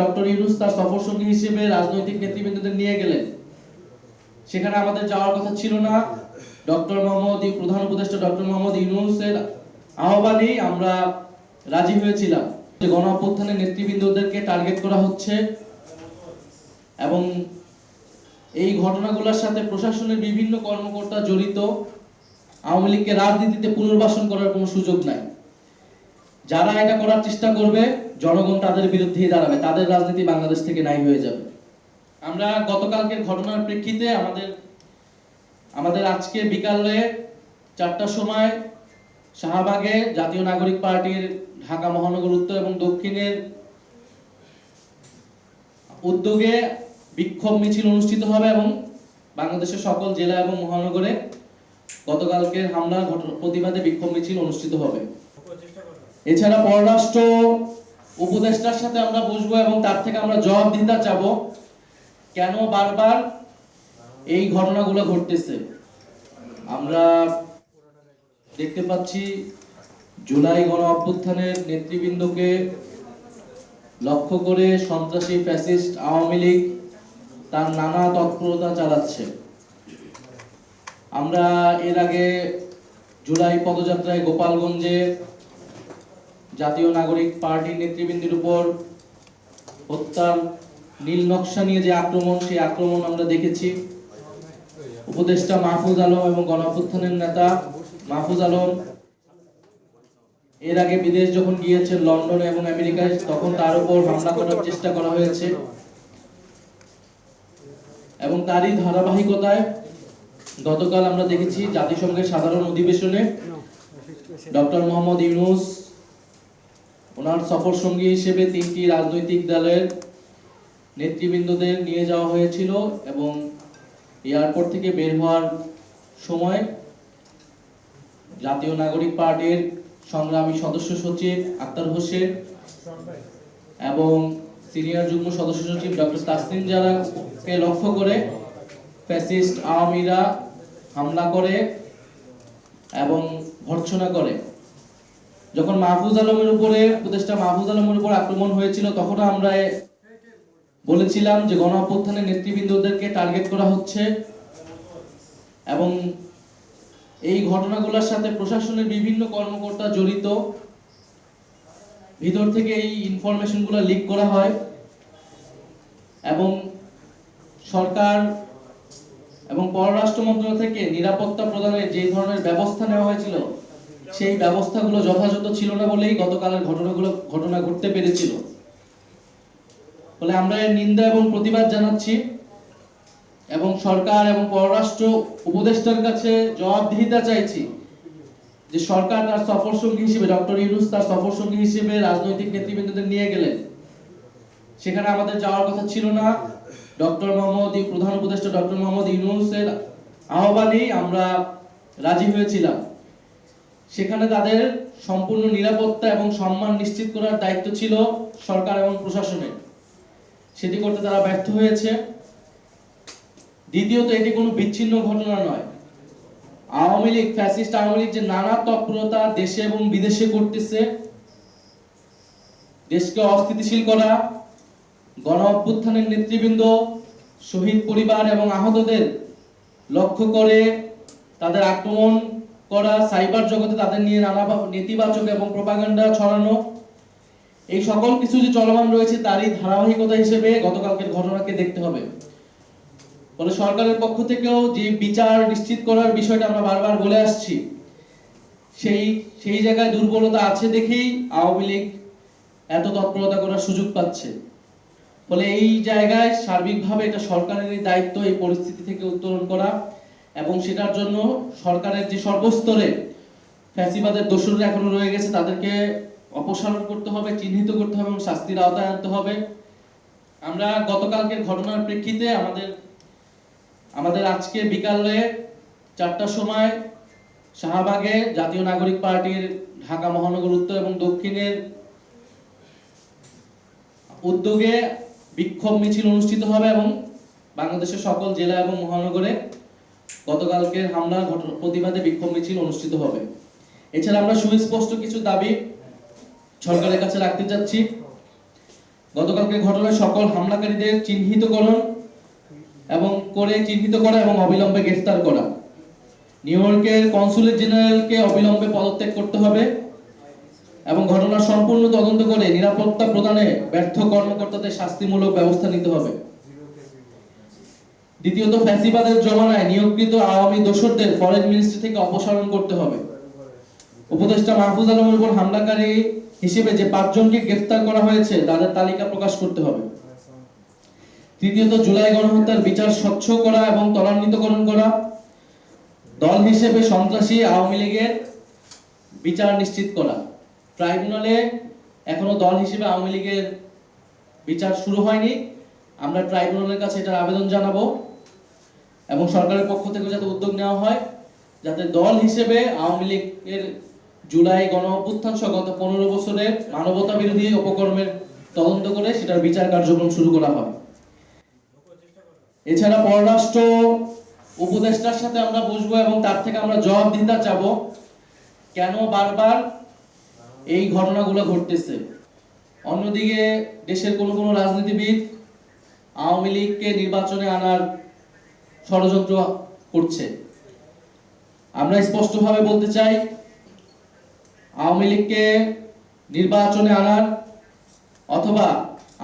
Doctor Yunus তার সফর সঙ্গী হিসেবে রাজনৈতিক নেতৃবৃন্দদের নিয়ে গেলেন। সেখানে আমাদের যাওয়ার কথা ছিল না। ডক্টর মোহাম্মদ প্রধান উপদেষ্টা ডক্টর মোহাম্মদ ইউনুসের আহ্বানেই আমরা রাজি হয়েছিলাম। গণ অভ্যুত্থানের নেতৃবৃন্দদেরকে টার্গেট করা হচ্ছে এবং এই ঘটনাগুলোর সাথে প্রশাসনের বিভিন্ন কর্মকর্তা জড়িত। আওয়ামী লীগকে রাজনীতিতে পুনর্বাসন করার কোনো সুযোগ নাই। যারা এটা করার চেষ্টা করবে, জনগণ তাদের বিরুদ্ধেই দাঁড়াবে, তাদের রাজনীতি বাংলাদেশ থেকে নাই হয়ে যাবে। আমরা গতকালকের ঘটনার প্রেক্ষিতে আমাদের আমাদের আজকে বিকালে চারটার সময় শাহবাগে জাতীয় নাগরিক পার্টির ঢাকা মহানগর উত্তর এবং দক্ষিণের উদ্যোগে বিক্ষোভ মিছিল অনুষ্ঠিত হবে এবং বাংলাদেশের সকল জেলা এবং মহানগরে গতকালকের হামলার ঘটনা প্রতিবাদে বিক্ষোভ মিছিল অনুষ্ঠিত হবে। এছাড়া পররাষ্ট্র উপদেষ্টার সাথে আমরা বসবো এবং তার থেকে আমরা জবাবদিহিতা চাবো। কেন বারবার এই ঘটনাগুলো ঘটতেছে? আমরা দেখতে পাচ্ছি জুলাই গণ অভ্যুত্থানের নেতৃবৃন্দকে লক্ষ্য করে সন্ত্রাসী ফ্যাসিস্ট আওয়ামী লীগ তার নানা তৎপরতা চালাচ্ছে। আমরা এর আগে জুলাই পদযাত্রায় গোপালগঞ্জে জাতীয় নাগরিক পার্টির নেতৃবৃন্দের উপর হত্যার নীল নকশা নিয়ে যে আক্রমণ, সেই আক্রমণ আমরা দেখেছি। উপদেষ্টা মাহফুজ আলম এবং গণঅভ্যুত্থানের নেতা মাহফুজ আলম এর আগে বিদেশ যখন গিয়েছেন লন্ডন এবং আমেরিকায়, তখন তার উপর হামলা করার চেষ্টা করা হয়েছে। এবং তারই ধারাবাহিকতায় গতকাল আমরা দেখেছি জাতিসংঘের সাধারণ অধিবেশনে ডক্টর মোহাম্মদ ইউনুস ওনার সফর সঙ্গী হিসেবে তিনটি রাজনৈতিক দলের নেতৃবৃন্দদের নিয়ে যাওয়া হয়েছিল এবং এয়ারপোর্ট থেকে বের হওয়ার সময় জাতীয় নাগরিক পার্টির সংগ্রামী সদস্য সচিব আক্তার হোসেন এবং সিনিয়র যুগ্ম সদস্য সচিব ডক্টর তাসনিম জারাকে লক্ষ্য করে ফ্যাসিস্ট আওয়ামীরা হামলা করে এবং ভর্ৎসনা করে। যখন মাহফুজ আলমের উপরে, উপদেষ্টা মাহফুজ আলমের উপর আক্রমণ হয়েছিল তখন আমরা বলেছিলাম যে গণ অভ্যুত্থানের নেতৃবৃন্দদেরকে টার্গেট করা হচ্ছে। এবং এই ঘটনাগুলোর সাথে প্রশাসনের বিভিন্ন কর্মকর্তা জড়িত। ভিতর থেকে এই ইনফরমেশনগুলো লিক করা হয়। এবং সরকার এবং পররাষ্ট্র মন্ত্রণালয় থেকে নিরাপত্তা প্রদানের যে ধরনের ব্যবস্থা নেওয়া হয়েছিল সেই ব্যবস্থাগুলো যথাযথ ছিল না বলেই গতকালের ঘটনাগুলো, ঘটনা ঘটতে পেরেছিল। ফলে আমরা এর নিন্দা এবং প্রতিবাদ জানাচ্ছি এবং সরকার এবং পররাষ্ট্র উপদেষ্টার কাছে জবাবদিহিতা চাইছি যে সরকার তার সফর সঙ্গী হিসেবে, ডক্টর ইউনুস তার সফর সঙ্গী হিসেবে রাজনৈতিক নেতৃবৃন্দদের নিয়ে গেলেন। সেখানে আমাদের যাওয়ার কথা ছিল না। ডক্টর মোহাম্মদ প্রধান উপদেষ্টা ডক্টর মোহাম্মদ ইউনুসের আহ্বানেই আমরা রাজি হয়েছিলাম। সেখানে তাদের সম্পূর্ণ নিরাপত্তা এবং সম্মান নিশ্চিত করার দায়িত্ব ছিল সরকার এবং প্রশাসনের। সেটি করতে তারা ব্যর্থ হয়েছে। দ্বিতীয়ত, এটি কোনো বিচ্ছিন্ন ঘটনা নয়। আওয়ামী লীগ, ফ্যাসিস্ট আওয়ামী লীগ যে নানা তৎপরতা দেশে এবং বিদেশে করতেছে, দেশকে অস্থিতিশীল করা, গণ অভ্যুত্থানের নেতৃবৃন্দ, শহীদ পরিবার এবং আহতদের লক্ষ্য করে তাদের আক্রমণ করা সাইবার জগতে তাদের নিয়ে নানা নেতিবাচক এবং প্রপাগান্ডা ছড়ানো, এই সকল কিছু যে চলমান রয়েছে তারই ধারাবাহিকতা হিসেবে গতকালকের ঘটনাকে দেখতে হবে। ফলে সরকারের পক্ষ থেকেও যে বিচার নিশ্চিত করার বিষয়টা আমরা বারবার বলে আসছি, সেই সেই জায়গায় দুর্বলতা আছে দেখেই আওয়ামী লীগ এত তৎপরতা করার সুযোগ পাচ্ছে। ফলে এই জায়গায় সার্বিকভাবে এটা সরকারেরই দায়িত্ব এই পরিস্থিতি থেকে উত্তরণ করা। এবং সেটার জন্য সরকারের যে সর্বস্তরে ফ্যাসিবাদের দোষররা এখনও রয়ে গেছে, তাদেরকে অপসারণ করতে হবে, চিহ্নিত করতে হবে এবং শাস্তির আওতায় আনতে হবে। আমরা গতকালকের ঘটনার প্রেক্ষিতে আমাদের আমাদের আজকে বিকালে চারটার সময় শাহবাগে জাতীয় নাগরিক পার্টির ঢাকা মহানগর উত্তর এবং দক্ষিণের উদ্যোগে বিক্ষোভ মিছিল অনুষ্ঠিত হবে এবং বাংলাদেশের সকল জেলা এবং মহানগরে গতকালকের হামলার ঘটনা, প্রতিবাদে বিক্ষোভ মিছিল অনুষ্ঠিত হবে। এছাড়া আমরা সুস্পষ্ট কিছু দাবি সরকারের কাছে রাখতে চাচ্ছি। গতকালকে ঘটনায় সকল হামলাকারীদের চিহ্নিতকরণ এবং করে চিহ্নিত করা এবং অবিলম্বে গ্রেফতার করা। নিউ ইয়র্কের কনসুলেট জেনারেলকে অবিলম্বে পদত্যাগ করতে হবে এবং ঘটনার সম্পূর্ণ তদন্ত করে নিরাপত্তা প্রদানে ব্যর্থ কর্মকর্তাদের শাস্তিমূলক ব্যবস্থা নিতে হবে। দ্বিতীয়ত, ফ্যাসিবাদের জমানায় নিয়োগকৃত আওয়ামী দোসরদের ফরেন মিনিস্ট্রি থেকে অপসারণ করতে হবে। উপদেষ্টা মাহফুজ আলমের উপর হামলাকারী হিসেবে যে পাঁচজনকে গ্রেফতার করা হয়েছে, তাদের তালিকা প্রকাশ করতে হবে। তৃতীয়ত, জুলাই গণহত্যার বিচার স্বচ্ছ করা এবং ত্বরান্বিতকরণ করা। দল হিসেবে সন্ত্রাসী আওয়ামী লীগের বিচার নিশ্চিত করা। ট্রাইব্যুনালে এখনও দল হিসেবে আওয়ামী লীগের বিচার শুরু হয়নি। আমরা ট্রাইব্যুনালের কাছে এটার আবেদন জানাব। এবং সরকারের পক্ষ থেকে যাতে উদ্যোগ নেওয়া হয়, যাতে দল হিসেবে আওয়ামী লীগের জুলাই গণ অভ্যুত্থান সহ গত পনেরো বছরের মানবতা বিরোধী উপকর্মের তদন্ত করে সেটার বিচার কার্যক্রম শুরু করা হয় এছাড়া পররাষ্ট্র উপদেষ্টার সাথে আমরা বসবো এবং তার থেকে আমরা জবাব জবাবদিহিতা চাবো, কেন বারবার এই ঘটনাগুলো ঘটতেছে? অন্যদিকে দেশের কোনো কোনো রাজনীতিবিদ আওয়ামী লীগকে নির্বাচনে আনার ষড়যন্ত্র করছে। আমরা স্পষ্টভাবে বলতে চাই, আওয়ামী লীগকে নির্বাচনে আনার অথবা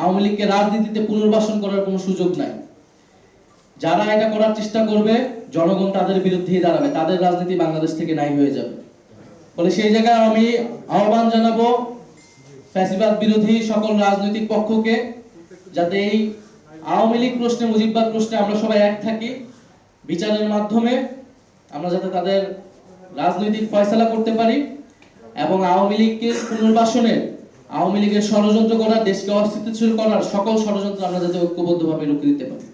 আওয়ামী লীগকে রাজনীতিতে পুনর্বাসন করার কোনো সুযোগ নাই। যারা এটা করার চেষ্টা করবে, জনগণ তাদের বিরুদ্ধেই দাঁড়াবে, তাদের রাজনীতি বাংলাদেশ থেকে নাই হয়ে যাবে। ফলে সেই জায়গায় আমি আহ্বান জানাব, ফ্যাসিবাদ বিরোধী সকল রাজনৈতিক পক্ষকে, যাতে এই আওয়ামী লীগ প্রশ্নে, মুজিববাদ প্রশ্নে আমরা সবাই এক থাকি। বিচারের মাধ্যমে আমরা যাতে তাদের রাজনৈতিক ফয়সালা করতে পারি এবং আওয়ামী লীগকে পুনর্বাসনে, আওয়ামী লীগের ষড়যন্ত্র করা, দেশকে অস্থিতিশীল করার সকল ষড়যন্ত্র আমরা যাতে ঐক্যবদ্ধভাবে রুখে দিতে পারি।